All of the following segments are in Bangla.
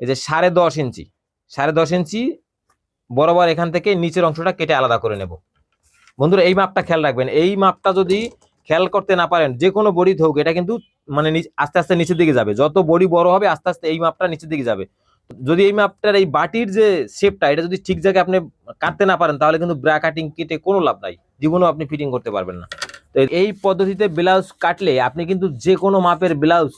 এই যে সাড়ে দশ ইঞ্চি, সাড়ে দশ ইঞ্চি বরাবর এখান থেকে নিচের অংশটা কেটে আলাদা করে নেব। বন্ধুরা, এই মাপটা খেয়াল রাখবেন। এই মাপটা যদি খেয়াল করতে না পারেন, যে কোনো বডি হোক এটা কিন্তু মানে আস্তে আস্তে নিচের দিকে যাবে। যত বডি বড় হবে, আস্তে আস্তে এই মাপটা নিচের দিকে যাবে। যদি এই মাপটার এই বাটির যে শেপটা এটা যদি ঠিক জায়গায় আপনি কাটতে না পারেন, তাহলে কিন্তু ব্রা কাটিং কেটে কোনো লাভ নাই। জীবনেও আপনি ফিটিং করতে পারবেন না। তো এই পদ্ধতিতে ব্লাউজ কাটলে আপনি কিন্তু যে কোনো মাপের ব্লাউজ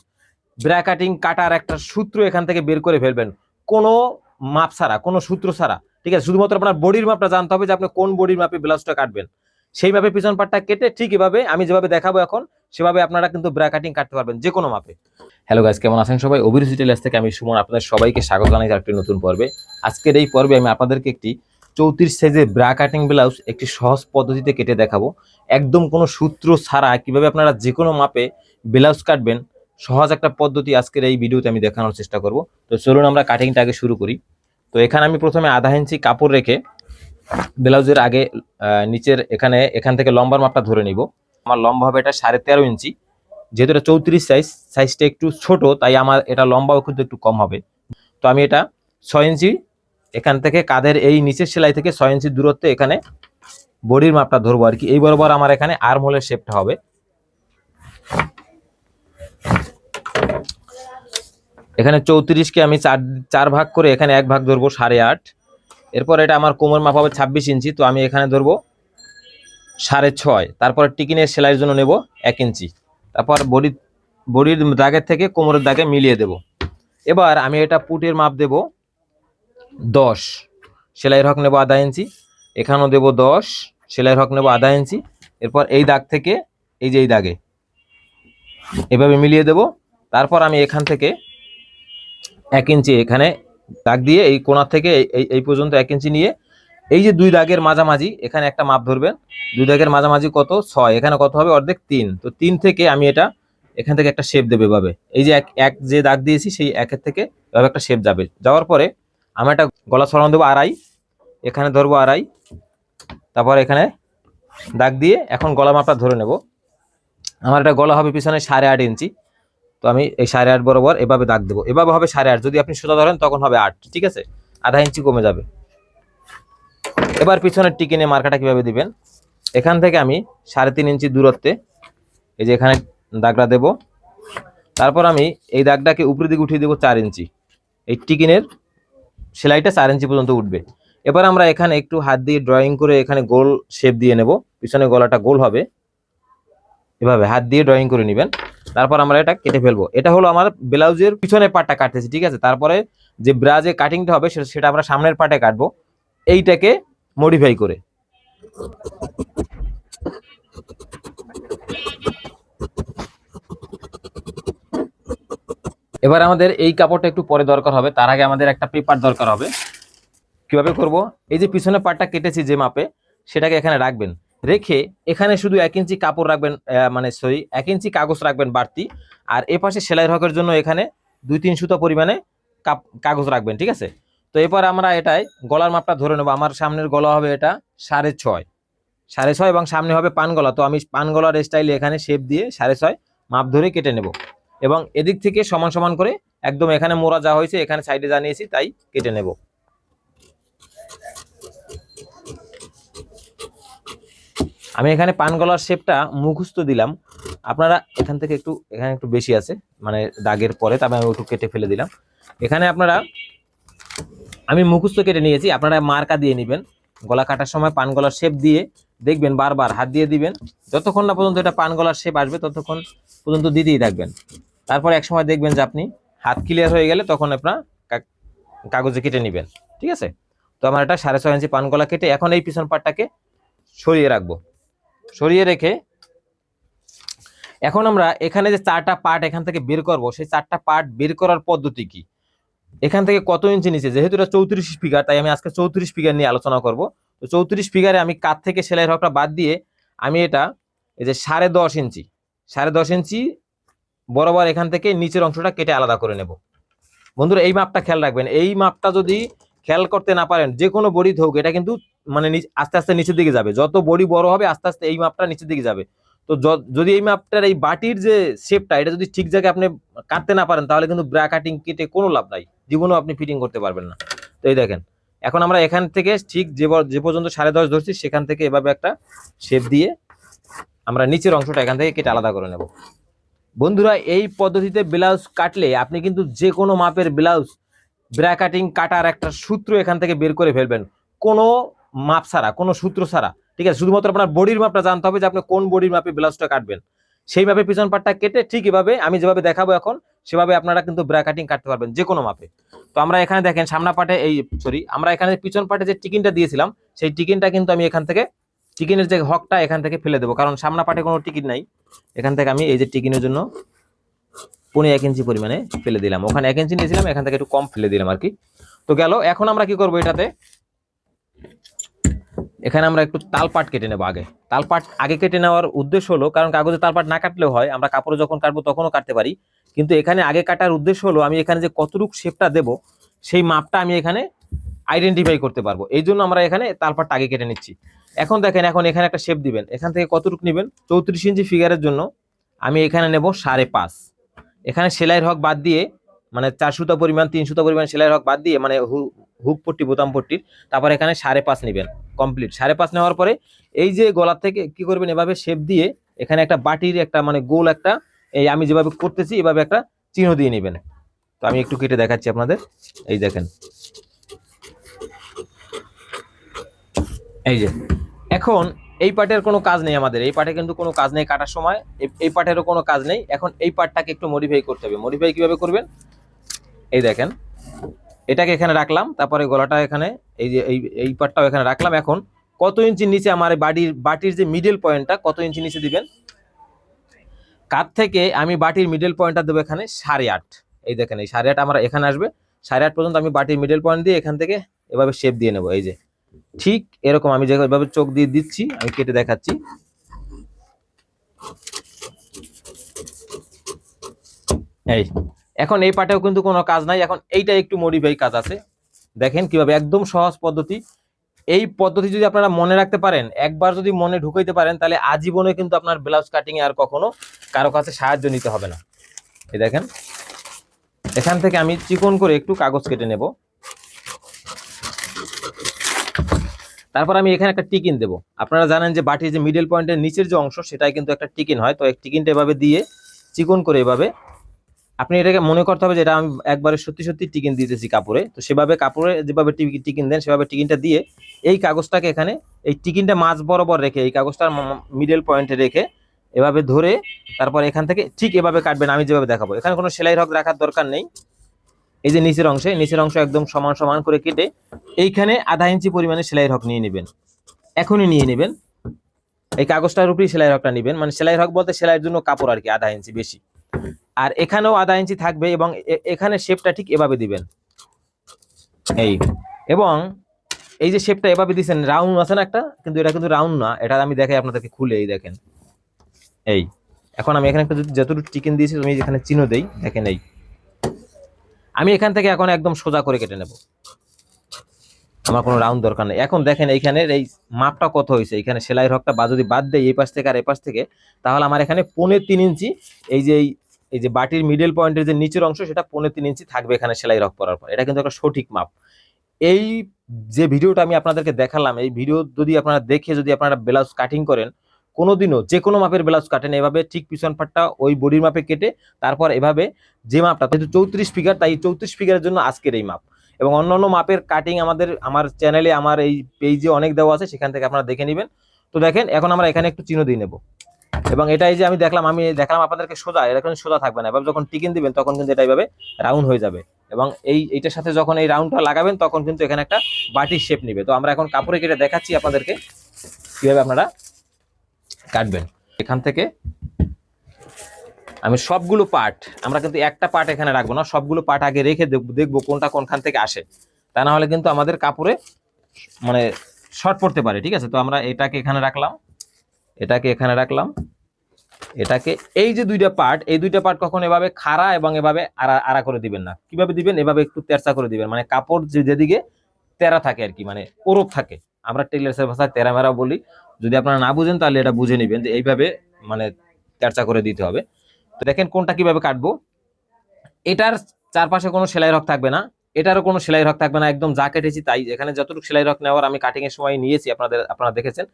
ব্রা কাটিং কাটার একটা সূত্র এখান থেকে বের করে ফেলবেন। কোনো মাপ ছাড়া, কোনো সূত্র ছাড়া। ঠিক আছে? শুধুমাত্র আপনার বডির মাপটা জানতে হবে যে আপনি কোন বডির মাপে ব্লাউজটা কাটবেন। সেই মাপে পিছন পাটটা কেটে ঠিক এভাবে আমি যেভাবে দেখাবো এখন, সেভাবে আপনারা কিন্তু ব্রা কাটিং কাটতে পারবেন যে কোনো মাপে। হ্যালো গাইস কেমন আছেন সবাই? অভিরুচি টেলার্স থেকে আমি সুমন আপনাদের সবাইকে স্বাগত জানাই একটি নতুন পর্বে। আজকের এই পর্বে আমি আপনাদেরকে একটি চৌত্রিশ সাইজের ব্রা কাটিং ব্লাউজ একটি সহজ পদ্ধতিতে কেটে দেখাবো। একদম কোনো সূত্র ছাড়া কীভাবে আপনারা যে কোনো মাপে ব্লাউজ কাটবেন সহজ একটা পদ্ধতি আজকের এই ভিডিওতে আমি দেখানোর চেষ্টা করব। তো চলুন আমরা কাটিংটা আগে শুরু করি। তো এখানে আমি প্রথমে আধা ইঞ্চি কাপড় রেখে ব্লাউজের আগে নিচের এখানে, এখান থেকে লম্বার মাপটা ধরে নিব। আমার লম্বা হবে এটা সাড়ে তেরো ইঞ্চি। যেহেতু এটা চৌত্রিশ সাইজ সাইজটা একটু ছোট, তাই আমার এটা লম্বাও কিন্তু একটু কম হবে। তো আমি এটা ছয় ইঞ্চি এখান থেকে কাদের এই নিচের সেলাই থেকে ছয় ইঞ্চি দূরত্বে এখানে বডির মাপটা ধরবো আর কি। এই বরাবর আমার এখানে আর্ম হোলের শেপটা হবে। এখানে চৌত্রিশকে আমি চার চার ভাগ করে এখানে এক ভাগ ধরবো সাড়ে আট। এরপর এটা আমার কোমর মাপ হবে ছাব্বিশ ইঞ্চি, তো আমি এখানে ধরবো সাড়ে ছয়। তারপর টিকিনের সেলাইয়ের জন্য নেব এক ইঞ্চি। তারপর বডি, বডির দাগের থেকে কোমরের দাগে মিলিয়ে দেব। এবার আমি এটা পুটের মাপ দেব দশ। সেলাইয়ের হক নেব আধা ইঞ্চি, এখানেও দেব দশ। সেলাইয়ের হক নেব আধা ইঞ্চি। এরপর এই দাগ থেকে, এই যে এই দাগে। এভাবে মিলিয়ে দেব। তারপর আমি এখান থেকে এক ইঞ্চি এখানে দাগ দিয়ে এই কোণার থেকে এই পর্যন্ত এক ইঞ্চি নিয়ে এই যে দুই দাগের মাঝামাঝি, এখানে একটা মাপ ধরবেন, দুই দাগের মাঝামাঝি কত? ছয়। এখানে কত হবে? অর্ধেক তিন। তো তিন থেকে আমি এটা এখান থেকে একটা শেপ দেবে ভাবে এই যে এক এক যে দাগ দিয়েছি, সেই একের থেকে এভাবে একটা শেপ যাবে। যাওয়ার পরে আমি একটা গলা সরানো দেবো আড়াই। এখানে ধরবো আড়াই। তারপর এখানে দাগ দিয়ে এখন গলা মাপটা ধরে নেব। আমার এটা গলা হবে পিছনে সাড়ে আট ইঞ্চি। তো আমি এই সাড়ে আট বরাবর এভাবে দাগ দেবো। এভাবে হবে সাড়ে আট। যদি আপনি সোজা ধরেন, তখন হবে আট, ঠিক আছে? আধা ইঞ্চি কমে যাবে। এবার পিছনের টিকিনে মার্কাটা কীভাবে দিবেন? এখান থেকে আমি সাড়ে তিন ইঞ্চি দূরত্বে এই যে এখানে দাগটা দেব। তারপর আমি এই দাগটাকে উপরের দিকে উঠিয়ে দেবো চার ইঞ্চি। এই টিকিনের সেলাইটা চার ইঞ্চি পর্যন্ত উঠবে। এবার আমরা এখানে একটু হাত দিয়ে ড্রয়িং করে এখানে গোল শেপ দিয়ে নেব। পিছনে গলাটা গোল হবে। এভাবে হাত দিয়ে ড্রয়িং করে নেবেন। তারপর আমরা এটা কেটে ফেলব। এটা হলো আমার ব্লাউজের পিছনের পার্টটা কাটতেছি, ঠিক আছে? তারপরে যে ব্রাজে কাটিংটা হবে, সেটা- সেটা আমরা সামনের পার্টে কাটবো। এইটাকে মডিফাই করে। এবার আমাদের এই কাপড়টা একটু পরে দরকার হবে। তার আগে আমাদের একটা পেপার দরকার হবে। কীভাবে করব? এই যে পিছনের পার্টটা কেটেছি যে মাপে, সেটাকে এখানে রাখবেন। রেখে এখানে শুধু এক ইঞ্চি কাপড় রাখবেন মানে সরি, এক ইঞ্চি কাগজ রাখবেন বাড়তি। আর এ পাশে সেলাই হকের জন্য এখানে দুই তিন সুতো পরিমাণে কাগজ রাখবেন, ঠিক আছে? তো এরপর আমরা এটাই গলার মাপটা ধরে নেব। আমার সামনের গলা হবে এটা সাড়ে ছয়। সাড়ে ছয় এবং সামনে হবে পান গলা। তো আমি পান গলার স্টাইলে এখানে শেপ দিয়ে সাড়ে ছয় মাপ ধরে কেটে নেব। এবং এদিক থেকে সমান সমান করে একদম এখানে মোড়া যা হয়েছে, এখানে সাইডে জানিয়েছি তাই কেটে নেব। আমি এখানে পান গলার শেপটা মুখস্থ দিলাম। আপনারা এখান থেকে একটু, এখানে একটু বেশি আছে মানে দাগের পরে, তবে আমি একটু কেটে ফেলে দিলাম। এখানে আপনারা, আমি মুখস্থ কেটে নিয়েছি, আপনারা মার্কা দিয়ে নেবেন। গলা কাটার সময় পান গলার শেপ দিয়ে দেখবেন বারবার, হাত দিয়ে দিবেন। যতক্ষণ না পর্যন্ত এটা পান গলার শেপ আসবে, ততক্ষণ পর্যন্ত দিতেই থাকবেন। তারপর এক সময় দেখবেন যে আপনি হাত ক্লিয়ার হয়ে গেলে তখন আপনার কাগজে কেটে নেবেন, ঠিক আছে? তো আমার এটা সাড়ে ছয় ইঞ্চি পান গলা কেটে এখন এই পিছন পাটটাকে সরিয়ে রাখব। সরিয়ে রেখে এখন আমরা এখানে যে চারটা পার্ট এখান থেকে বের করব, সেই চারটা পার্ট বের করার পদ্ধতি কি? এখান থেকে কত ইঞ্চি নিচে? যেহেতু এটা চৌত্রিশ ফিগার তাই আমি আজকে চৌত্রিশ ফিগার নিয়ে আলোচনা করব। তো চৌত্রিশ ফিগারে আমি কাত থেকে সেলাই হকটা বাদ দিয়ে আমি এটা এই যে সাড়ে দশ ইঞ্চি সাড়ে দশ ইঞ্চি বরাবর এখান থেকে নিচের অংশটা কেটে আলাদা করে নেব। বন্ধুরা, এই মাপটা খেয়াল রাখবেন। এই মাপটা যদি খেয়াল করতে না পারেন যে কোনো বডি হোক, এটা কিন্তু মানে আস্তে আস্তে নিচের দিকে যাবে। যত বডি বড় হবে, আস্তে আস্তে এই মাপটা নিচের দিকে যাবে। তো যদি এই মাপটার এই বাটির যে শেপটা এটা যদি ঠিক জায়গায় আপনি কাটতে না পারেন, তাহলে কিন্তু ব্রা কাটিং কেটে কোনো লাভ নাই। জীবনেও আপনি ফিটিং করতে পারবেন না। তো এই দেখেন, এখন আমরা এখান থেকে ঠিক যে যে পর্যন্ত সাড়ে দশ ধরছি, সেখান থেকে এভাবে একটা শেপ দিয়ে আমরা নিচের অংশটা এখান থেকে কেটে আলাদা করে নেব। বন্ধুরা, এই পদ্ধতিতে ব্লাউজ কাটলে আপনি কিন্তু যে কোনো মাপের ব্লাউজ ব্রা কাটিং কাটার একটা সূত্র এখান থেকে বের করে ফেলবেন। কোনো মাপ ছাড়া, কোনো সূত্র ছাড়া। ঠিক আছে, শুধুমাত্র আপনার বডির মাপটা জানতে হবে যে আপনি কোন বডির মাপে ব্লাউজটা কাটবেন। সেই মাপে পিছন পাটটা কেটে ঠিক এভাবে, আমি যেভাবে দেখাবো এখন, সেভাবে আপনারা কিন্তু ব্রা কাটিং কাটতে পারবেন যে কোনো মাপে। তো আমরা এখানে দেখেন, সামনা পাটে এই সরি আমরা এখানে পিছন পাটে যে টিকিনটা দিয়েছিলাম, সেই টিকিনটা কিন্তু আমি এখান থেকে, টিকিনের যে হকটা এখান থেকে ফেলে দেবো। কারণ সামনা পাটে কোনো টিকিট নাই। এখান থেকে আমি এই যে টিকিনের জন্য পনেরো এক ইঞ্চি পরিমাণে ফেলে দিলাম। ওখানে এক ইঞ্চি নিয়েছিলাম, এখান থেকে একটু কম ফেলে দিলাম আর কি। তো গেল, এখন আমরা কি করব এটাতে? এখানে আমরা একটু তালপাট কেটে নেব আগে। তালপাট আগে কেটে নেওয়ার উদ্দেশ্য হলো, কারণ কাগজে তালপাট না কাটলেও হয়, আমরা কাপড়ে যখন কাটবো তখনও কাটতে পারি। কিন্তু এখানে আগে কাটার উদ্দেশ্য হলো, আমি এখানে যে কতটুক শেপটা দেব, সেই মাপটা আমি এখানে আইডেন্টিফাই করতে পারব। এই জন্য আমরা এখানে তালপাটটা আগে কেটে নিচ্ছি। এখন দেখেন, এখন এখানে একটা শেপ দিবেন। এখান থেকে কতটুক নেবেন? চৌত্রিশ ইঞ্চি ফিগারের জন্য আমি এখানে নেব সাড়ে পাঁচ। এখানে সেলাইয়ের হক বাদ দিয়ে মানে চার পরিমাণ, তিন সুতা পরিমাণ সেলাইয়ের হক বাদ দিয়ে মানে হুক পট্টি বোতাম পট্টির তারপর এখানে সাড়ে পাঁচ নেবেন কমপ্লিট সাড়ে পাঁচ নেওয়ার পরে এই যে গলার থেকে কি করবেন, এভাবে শেপ দিয়ে এখানে একটা বাটির একটা মানে গোল একটা, এই আমি যেভাবে করতেছি, এভাবে একটা চিহ্ন দিয়ে নেবেন। তো আমি একটু কেটে দেখাচ্ছি আপনাদের, এই দেখেন। এই যে, এখন এই পার্টের কোনো কাজ নেই আমাদের, এই পার্টে কিন্তু কোনো কাজ নেই কাটার সময়, এই- পার্টেরও কোনো কাজ নেই। এখন এই পার্টটাকে একটু মডিফাই করতে হবে। মডিফাই কীভাবে করবেন? এই দেখেন এটাকে এখানে রাখলাম, তারপরে গলাটা এখানে, এই যে এই এই পার্টটাও এখানে রাখলাম। এখন কত ইঞ্চি নিচে আমার বাটির বাটির যে মিডল পয়েন্টটা কত ইঞ্চি নিচে দিবেন? কাত থেকে আমি বাটির মিডল পয়েন্টটা দেবো এখানে সাড়ে আট। এই দেখেন, এই সাড়ে আট আমার এখানে আসবে। সাড়ে আট পর্যন্ত আমি বাটির মিডল পয়েন্ট দিয়ে এখান থেকে এভাবে শেপ দিয়ে নেব, এই যে। ঠিক এরকম আমি যেভাবে চোখ দিয়ে দিচ্ছি, আমি কেটে দেখাচ্ছি। এই এখন এই পাটেও কিন্তু কোনো কাজ নাই। এখন এইটা একটু মডিফাই কাজ আছে। দেখেন কীভাবে একদম সহজ পদ্ধতি। এই পদ্ধতি যদি আপনারা মনে রাখতে পারেন, একবার যদি মনে ঢুকাইতে পারেন, তাহলে আজীবনে কিন্তু আপনার ব্লাউজ কাটিং এ আর কখনো কারও কাছে সাহায্য নিতে হবে না। এই দেখেন, এখান থেকে আমি চিকন করে একটু কাগজ কেটে নেব। তারপর আমি এখানে একটা টিকিন দেব। আপনারা জানেন যে বাটির যে মিডল পয়েন্টের নিচের যে অংশ, সেটাই কিন্তু একটা টিকিন হয়। তো এক টিকিনটা এভাবে দিয়ে চিকন করে এভাবে আপনি এটাকে মনে করতে হবে যে এটা আমি একবারে সত্যি সত্যি টিকিন দিতেছি কাপড়ে। তো সেভাবে কাপড়ে যেভাবে টিকিন দেন, সেভাবে টিকিনটা দিয়ে এই কাগজটাকে এখানে, এই টিকিনটা মাছ বরাবর রেখে, এই কাগজটার মিডল পয়েন্টে রেখে এভাবে ধরে তারপর এখান থেকে ঠিক এভাবে কাটবেন, আমি যেভাবে দেখাবো। এখানে কোনো সেলাই হক রাখার দরকার নেই। এই যে নিচের অংশে, নিচের অংশ একদম সমান সমান করে কেটে এইখানে আধা ইঞ্চি পরিমাণে সেলাই হক নিয়ে নেবেন। এখনই নিয়ে নেবেন। এই কাগজটার উপরেই সেলাই হকটা নেবেন। মানে সেলাই হক বলতে সেলাইয়ের জন্য কাপড় আর কি, আধা ইঞ্চি বেশি। আর এখানেও আধা ইঞ্চি থাকবে এবং এ- এখানে শেপটা ঠিক এভাবে দিবেন। এই। এবং এই যে শেপটা এভাবে দিছেন রাউন্ড আছে না একটা? কিন্তু এটা কিন্তু রাউন্ড না, এটা আমি দেখাই আপনাদেরকে খুলে, এই দেখেন। এই। এখন আমি এখানে একটা যতটুকু চিকেন দিয়েছি তুমি এখানে চিহ্ন দেই, দেখেন এই। আমি এখান থেকে এখন একদম সোজা করে কেটে নেব। আমার কোনো রাউন্ড দরকার নেই। এখন দেখেন এইখানে এই মাপটা কত হয়েছে? এখানে সেলাই হকটা বা যদি বাদ দেয় এই পাশ থেকে আর এই পাশ থেকে, তাহলে আমার এখানে পৌনে তিন ইঞ্চি, এই যে এই- এই যে বাটির মিডল পয়েন্টের যে নিচের অংশ, সেটা পনেরো তিন ইঞ্চি থাকবে এখানে সেলাই রক করার পর। এটা কিন্তু একটা সঠিক মাপ। এই যে ভিডিওটা আমি আপনাদেরকে দেখালাম, এই ভিডিও যদি আপনারা দেখে যদি আপনারা ব্লাউজ কাটিং করেন, কোনোদিনও যে কোনো মাপের ব্লাউজ কাটেন এভাবে ঠিক পিছন পাটটা ওই বডির মাপে কেটে তারপর এভাবে যে মাপটা, যেহেতু চৌত্রিশ ফিগার তাই চৌত্রিশ ফিগারের জন্য আজকের এই মাপ। এবং অন্যান্য মাপের কাটিং আমাদের, আমার চ্যানেলে আমার এই পেজে অনেক দেওয়া আছে, সেখান থেকে আপনারা দেখে নেবেন। তো দেখেন, এখন আমরা এখানে একটু চিহ্ন দিয়ে নেব। এবং এটা এই যে আমি দেখলাম আমি দেখলাম আপনাদেরকে সোজা এরকম সোজা থাকবে না। এবার যখন টিকিন দিবেন, তখন কিন্তু এটা এইভাবে রাউন্ড হয়ে যাবে। এবং এই, এইটার সাথে যখন এই রাউন্ডটা লাগাবেন, তখন কিন্তু এখানে একটা বাটির শেপ নেবে। তো আমরা এখন কাপড়ে কেটে দেখাচ্ছি আপনাদেরকে কীভাবে আপনারা কাটবেন। এখান থেকে আমি সবগুলো পার্ট আমরা কিন্তু একটা পার্ট এখানে রাখব না, সবগুলো পার্ট আগে রেখে দেখ- দেখব কোনটা কোনখান থেকে আসে। তা না হলে কিন্তু আমাদের কাপড়ে মানে শর্ট পড়তে পারে, ঠিক আছে? তো আমরা এটাকে এখানে রাখলাম। এটাকে এখানে রাখলাম। এটাকে এই যে দুইটা পার্ট এই দুইটা পার্ট কখন এভাবে খাড়া এবং এভাবে আড়া আড়া করে দিবেন না। কীভাবে দিবেন? এভাবে একটু তেরচা করে দিবেন। মানে কাপড় যে যেদিকে তেরা থাকে আর কি মানে ওরপ থাকে। আমরা টেলার্সের ভাষায় তেরা মেরা বলি। যদি আপনারা না বুঝেন, তাহলে এটা বুঝে নেবেন যে এইভাবে মানে তেরচা করে দিতে হবে। তো দেখেন কোনটা কীভাবে কাটবো? এটার চারপাশে কোনো সেলাই রক থাকবে না। এটারও কোনো সেলাই রক থাকবে না, একদম যা কেটেছি তাই। এখানে যতটুকু সেলাই রক নেওয়ার আমি কাটিং এর সময় নিয়েছি, আপনাদের, আপনারা দেখেছেন।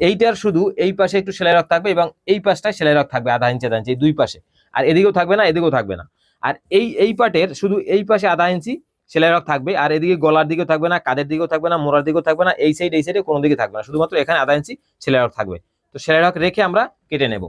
এইটার শুধু এই পাশে একটু সেলাই রক থাকবে এবং এই পাশটায় সেলাই রক থাকবে আধা ইঞ্চি আধা ইঞ্চি দুই পাশে। আর এদিকেও থাকবে না, এদিকেও থাকবে না। আর এই এই পাটের শুধু এই পাশে আধা ইঞ্চি সেলাই রক থাকবে, আর এদিকে গলার দিকেও থাকবে না কাদের দিকেও থাকবে না, মোড়ার দিকেও থাকবে না, এই সাইড এই সাইডে কোনো দিকে থাকবে না। শুধুমাত্র এখানে আধা ইঞ্চি সেলাই রক থাকবে। তো সেলাই রক রেখে আমরা কেটে নেব।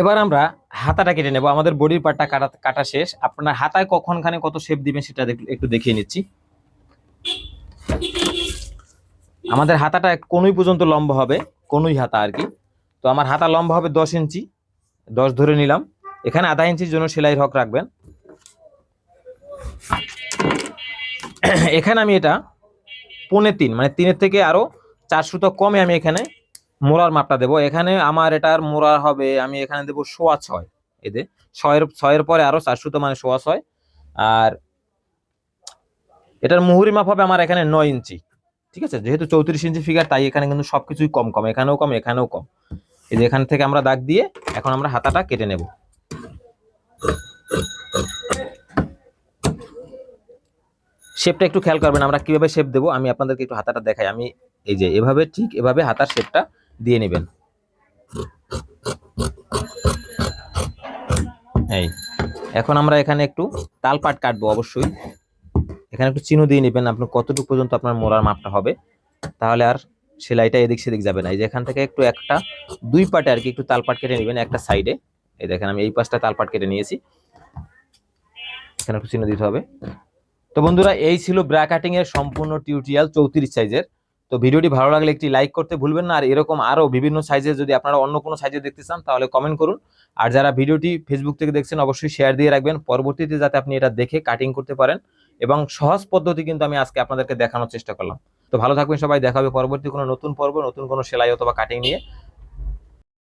এবার আমরা হাতাটা কেটে নেব। আমাদের বডির পার্টটা কাটা কাটা শেষ। আপনার হাতায় কখনখানে কত শেপ দিবেন সেটা একটু দেখিয়ে নিচ্ছি। আমাদের হাতাটা কোনুই পর্যন্ত লম্বা হবে, কোনুই হাতা আর কি। তো আমার হাতা লম্বা হবে দশ ইঞ্চি, দশ ধরে নিলাম। এখানে আধা ইঞ্চির জন্য সেলাই হক রাখবেন। এখানে আমি এটা পৌনে তিন মানে তিনের থেকে আরও চার সুতো কমে আমি এখানে মোড়ার মাপটা দেবো। এখানে আমার এটার মোড়া হবে, আমি এখানে দেবো সোয়া ছয়। এতে ছয়ের ছয়ের পরে আরও চার সুতো মানে সোয়া ছয়। আর এটার মুহুরি মাপ হবে আমার এখানে নয় ইঞ্চি। ঠিক আছে? যেহেতু চৌত্রিশ ইঞ্চি ফিগার তাই এখানে কিন্তু সবকিছুই কম কম, এখানেও কম এখানেও কম। এই যে, এখান থেকে আমরা দাগ দিয়ে এখন আমরা হাতাটা কেটে নেব। শেপটা একটু খেয়াল করবেন, আমরা কীভাবে শেপ দেবো, আমি আপনাদেরকে একটু হাতাটা দেখাই। আমি এই যে, এভাবে, ঠিক এভাবে হাতার শেপটা দিয়ে নেবেন। এই, এখন আমরা এখানে একটু তালপাট কাটবো অবশ্যই। এখানে একটু চিহ্ন দিয়ে নেবেন, আপনি কতটুকু পর্যন্ত আপনার মোড়ার মাপটা হবে। তাহলে আর সেলাইটা এদিক সেদিক যাবে না। এই যে এখান থেকে একটু একটা, দুই পাটে আর কি একটু তালপাট কেটে নেবেন একটা সাইডে। এই দেখেন, আমি এই পাশটা তালপাট কেটে নিয়েছি। এখানে একটু চিহ্ন দিতে হবে। তো বন্ধুরা, এই ছিল ব্রা এর সম্পূর্ণ টিউটোরিয়াল চৌত্রিশ সাইজের। তো ভিডিওটি ভালো লাগলে একটি লাইক করতে ভুলবেন না। আর এরকম আরও বিভিন্ন সাইজের যদি আপনারা অন্য কোনো সাইজে দেখতে চান, তাহলে কমেন্ট করুন। আর যারা ভিডিওটি ফেসবুক থেকে দেখছেন, অবশ্যই শেয়ার দিয়ে রাখবেন। পরবর্তীতে যাতে আপনি এটা দেখে কাটিং করতে পারেন এবং সহজ পদ্ধতি কিন্তু আমি আজকে আপনাদেরকে দেখানোর চেষ্টা করলাম। তো ভালো থাকবেন সবাই। দেখাবে পরবর্তী কোনো নতুন পর্ব, নতুন কোনো সেলাই অথবা কাটিং নিয়ে।